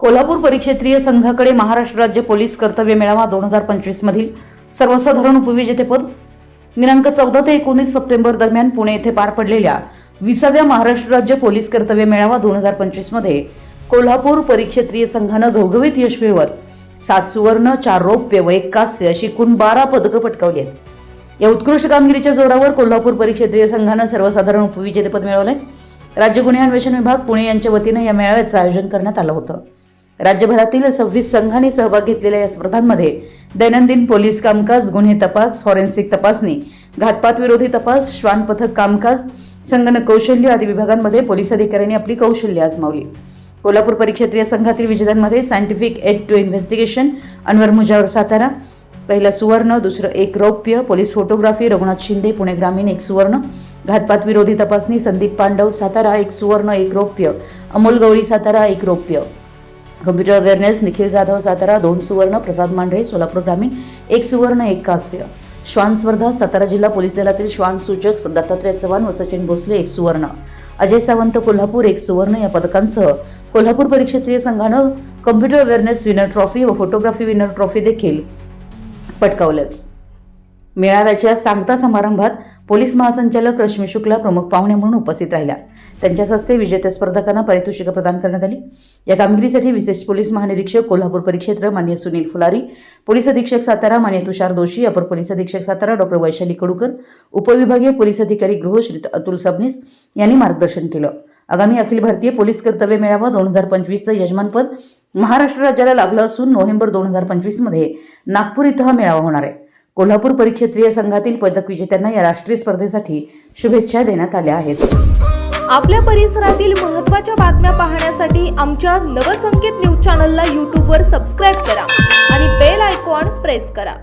कोल्हापूर परिक्षेत्रीय संघाकडे महाराष्ट्र राज्य पोलीस कर्तव्य मेळावा दोन हजार पंचवीस मधील सर्वसाधारण उपविजेतेपद. दिनांक चौदा ते एकोणीस सप्टेंबर दरम्यान पुणे येथे पार पडलेल्या विसाव्या महाराष्ट्र राज्य पोलीस कर्तव्य मेळावा दोन हजार पंचवीसमध्ये कोल्हापूर परिक्षेत्रीय संघानं घवघवीत यश मिळवत सात सुवर्ण चार रौप्य व एक कांस्य अशी एकूण बारा पदकं पटकावली आहेत या उत्कृष्ट कामगिरीच्या जोरावर कोल्हापूर परिक्षेत्रीय संघानं सर्वसाधारण उपविजेतेपद मिळवलंय. राज्य गुन्हे अन्वेषण विभाग पुणे यांच्या वतीनं या मेळाव्याचं आयोजन करण्यात आलं होतं. राज्यभरातील सव्वीस संघांनी सहभाग घेतलेल्या या स्पर्धांमध्ये दैनंदिन पोलीस कामकाज गुन्हे तपास फॉरेन्सिक तपासणी घातपात विरोधी तपास श्वान पथक कामकाज संगणक कौशल्य आदी विभागांमध्ये पोलीस अधिकाऱ्यांनी आपली कौशल्य आजमावली. कोल्हापूर परिक्षेत्रीय संघातील विजेत्यांमध्ये scientific aid to investigation Anwar Mujawar Satara पहिला सुवर्ण दुसरं एक रौप्य पोलीस फोटोग्राफी रघुनाथ शिंदे पुणे ग्रामीण एक सुवर्ण घातपात विरोधी तपासणी संदीप पांडव सातारा एक सुवर्ण एक रौप्य अमोल गवळी सातारा एक रौप्य. कम्प्युटर अवेअरनेस निखिल जाधव सातारा दोन सुवर्ण प्रसाद मांढरे सोलापूर ग्रामीण एक सुवर्ण एक कांस्य. श्वान स्पर्धा सातारा जिल्हा पोलीस दलातील श्वान सूचक दत्तात्रय चव्हाण व सचिन भोसले एक सुवर्ण. अजय सावंत कोल्हापूर एक सुवर्ण या पदकांसह कोल्हापूर परिक्षेत्रीय संघानं कम्प्युटर अवेअरनेस विनर ट्रॉफी व फोटोग्राफी विनर ट्रॉफी देखील पटकावल्यात मेळाव्याच्या सांगता समारंभात पोलीस महासंचालक रश्मी शुक्ला प्रमुख पाहुणे म्हणून उपस्थित राहिल्या. त्यांच्याच हस्ते विजेत्या स्पर्धकांना पारितोषिकं प्रदान करण्यात आली. या कामगिरीसाठी विशेष पोलीस महानिरीक्षक कोल्हापूर परिक्षेत्र मान्य सुनील फुलारी पोलीस अधीक्षक सातारा मान्य तुषार दोषी अपर पोलीस अधीक्षक सातारा डॉक्टर वैशाली कडूकर उपविभागीय पोलीस अधिकारी गृह श्री अतुल सबनीस यांनी मार्गदर्शन केलं. आगामी अखिल भारतीय पोलीस कर्तव्य मेळावा दोन हजार पंचवीसचं यजमानपद महाराष्ट्र राज्याला लाभलं असून नोव्हेंबर दोन हजार पंचवीसमध्ये नागपूर इथं हा मेळावा होणार आहे. कोल्हापूर परिक्षेत्रीय संघातील पदक विजेत्यांना या राष्ट्रीय स्पर्धेसाठी शुभेच्छा देण्यात आल्या आहेत. आपल्या परिसरातील महत्त्वाच्या बातम्या पाहण्यासाठी आमच्या नवसंकेत न्यूज चॅनलला यूट्यूबवर सबस्क्राईब करा आणि बेल आयकॉन प्रेस करा.